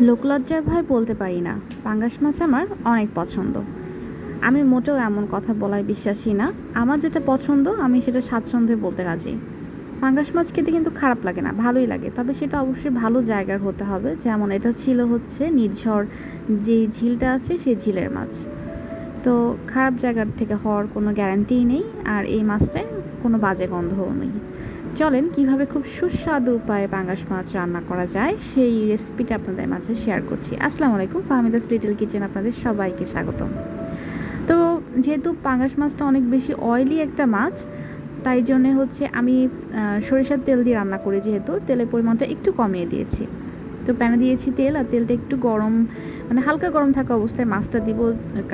লোকলজ্জার ভয় বলতে পারি না। পাঙ্গাস মাছ আমার অনেক পছন্দ। আমি মোটেও এমন কথা বলায় বিশ্বাসী না। আমার যেটা পছন্দ, আমি সেটা স্বাচ্ছন্দ্যে বলতে রাজি। পাঙ্গাস মাছ খেতে কিন্তু খারাপ লাগে না, ভালোই লাগে। তবে সেটা অবশ্যই ভালো জায়গার হতে হবে। যেমন এটা ছিল হচ্ছে নির্ঝর যে ঝিলটা আছে সেই ঝিলের মাছ। তো খারাপ জায়গার থেকে হওয়ার কোনো গ্যারান্টিই নেই। আর এই মাছটায় কোনো বাজে গন্ধও নেই। চলেন, কীভাবে খুব সুস্বাদু উপায়ে পাঙ্গাস মাছ রান্না করা যায় সেই রেসিপিটা আপনাদের মাঝে শেয়ার করছি। আসসালামু আলাইকুম, ফাহমিদাস লিটল কিচেন আপনাদের সবাইকে স্বাগতম। তো যেহেতু পাঙ্গাস মাছটা অনেক বেশি অয়েলি একটা মাছ, তাই জন্যে হচ্ছে আমি সরিষার তেল দিয়ে রান্না করি যেহেতু, তেলের পরিমাণটা একটু কমিয়ে দিয়েছি। তো প্যানে দিয়েছি তেল আর তেলটা একটু গরম মানে হালকা গরম থাকা অবস্থায় মাছটা দিব,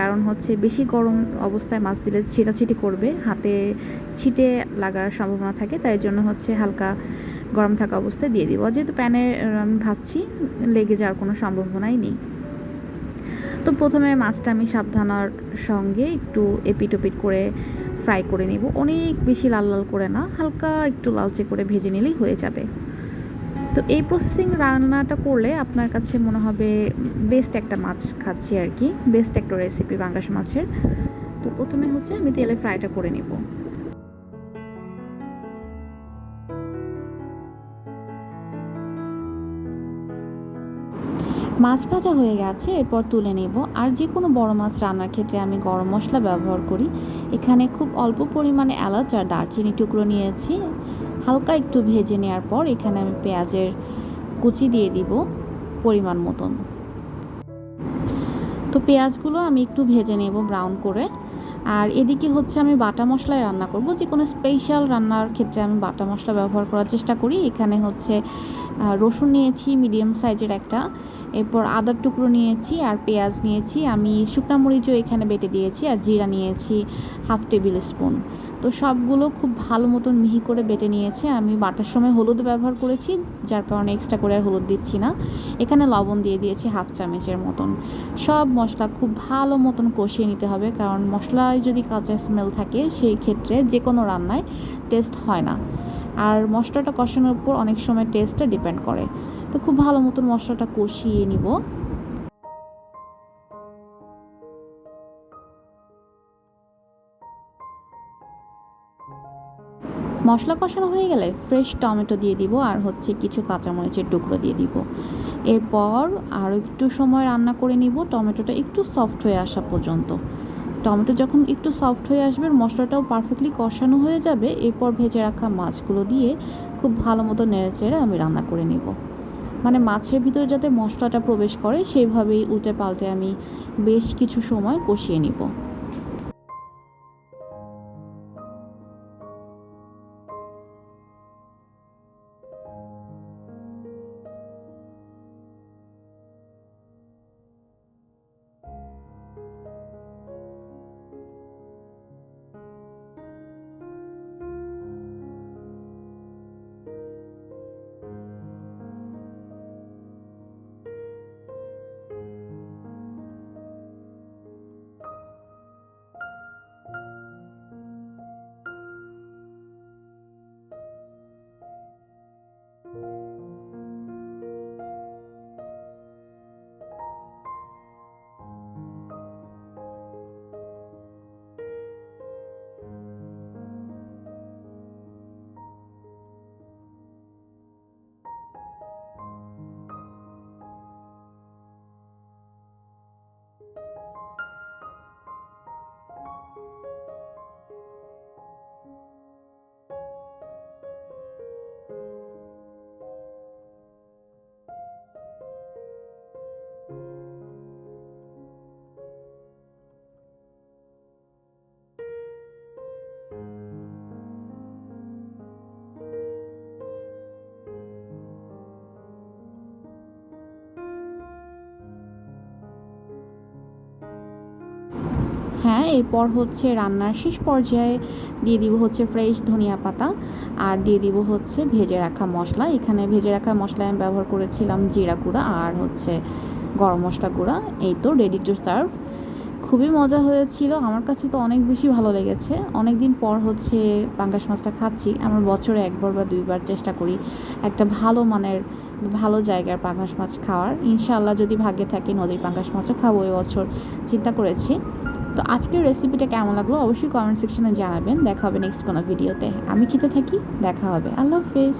কারণ হচ্ছে বেশি গরম অবস্থায় মাছ দিলে ছিটাছিটি করবে, হাতে ছিটে লাগার সম্ভাবনা থাকে, তাই জন্য হচ্ছে হালকা গরম থাকা অবস্থায় দিয়ে দিব। যেহেতু প্যানে আমি ভাজছি, লেগে যাওয়ার কোনো সম্ভাবনাই নেই। তো প্রথমে মাছটা আমি সাবধানার সঙ্গে একটু এপিট ওপিট করে ফ্রাই করে নিব। অনেক বেশি লাল লাল করে না, হালকা একটু লালচে করে ভেজে নিলেই হয়ে যাবে। তো এই প্রসেসিং রান্নাটা করলে আপনার কাছে মনে হবে বেস্ট একটা মাছ খাচ্ছি আর কি বেস্ট একটা রেসিপি বাঙ্গাস মাছের। তো প্রথমে হচ্ছে আমি তেলে ফ্রাইটা করে নিব। মাছ ভাজা হয়ে গেছে, এরপর তুলে নেব। আর যে কোনো বড় মাছ রান্নার ক্ষেত্রে আমি গরম মশলা ব্যবহার করি। এখানে খুব অল্প পরিমাণে এলাচ আর দারচিনি টুকরো নিয়েছি। হালকা একটু ভেজে নেওয়ার পর এখানে আমি পেঁয়াজের কুচি দিয়ে দিব পরিমাণ মতন। তো পেঁয়াজগুলো আমি একটু ভেজে নেব ব্রাউন করে। আর এদিকে হচ্ছে আমি বাটা মশলায় রান্না করব। যে কোনো স্পেশাল রান্নার ক্ষেত্রে আমি বাটা মশলা ব্যবহার করার চেষ্টা করি। এখানে হচ্ছে রসুন নিয়েছি, মিডিয়াম সাইজের একটা। এরপর আদার টুকরো নিয়েছি আর পেঁয়াজ নিয়েছি। আমি শুকনা মরিচও এখানে বেটে দিয়েছি আর জিরা নিয়েছি হাফ টেবিল স্পুন। তো সবগুলো খুব ভালো মতন মিহি করে বেটে নিয়েছে। আমি বাটার সময় হলুদ ব্যবহার করেছি, যার কারণে এক্সট্রা করে আর হলুদ দিচ্ছি না। এখানে লবণ দিয়ে দিয়েছি হাফ চামচের মতন। সব মশলা খুব ভালো মতন কষিয়ে নিতে হবে, কারণ মশলায় যদি কাঁচা স্মেল থাকে, সেই ক্ষেত্রে যে কোনো রান্নায় টেস্ট হয় না। আর মশলাটা কষানোর উপর অনেক সময় টেস্টটা ডিপেন্ড করে। তো খুব ভালো মতন মশলাটা কষিয়ে নিব। মশলা কষানো হয়ে গেলে ফ্রেশ টমেটো দিয়ে দিব আর হচ্ছে কিছু কাঁচামরিচের টুকরো দিয়ে দিব। এরপর আরও একটু সময় রান্না করে নিব, টমেটোটা একটু সফট হয়ে আসা পর্যন্ত। টমেটো যখন একটু সফট হয়ে আসবে, মশলাটাও পারফেক্টলি কষানো হয়ে যাবে। এরপর ভেজে রাখা মাছগুলো দিয়ে খুব ভালো মতো নেড়ে চেড়ে আমি রান্না করে নিব। মানে মাছের ভিতরে যাতে মশলাটা প্রবেশ করে সেইভাবেই উল্টে পাল্টে আমি বেশ কিছু সময় কষিয়ে নিব। হ্যাঁ এরপর হচ্ছে রান্নার শেষ পর্যায়ে দিয়ে দিব হচ্ছে ফ্রেশ ধনিয়া পাতা আর দিয়ে দিব হচ্ছে ভেজে রাখা মশলা। এখানে ভেজে রাখা মশলা আমি ব্যবহার করেছিলাম জিরা গুঁড়া আর হচ্ছে গরম মশলা গুঁড়া। এই তো রেডি টু সার্ভ খুবই মজা হয়েছিল। আমার কাছে তো অনেক বেশি ভালো লেগেছে। অনেক দিন পর হচ্ছে পাঙ্গাস মাছটা খাচ্ছি। আমরা বছরে একবার বা দুইবার চেষ্টা করি একটা ভালো মানের, ভালো জায়গার পাঙ্গাস মাছ খাওয়ার। ইনশাআল্লাহ যদি ভাগ্যে থাকে নদীর পাঙ্গাস মাছও খাব এই বছর। চিন্তা করেছি। তো আজকের রেসিপিটা কেমন লাগল অবশ্যই কমেন্ট সেকশনে জানাবেন। দেখা হবে নেক্সট কোনো ভিডিওতে আমি খেতে থাকি, দেখা হবে। আল্লাহ হাফেজ।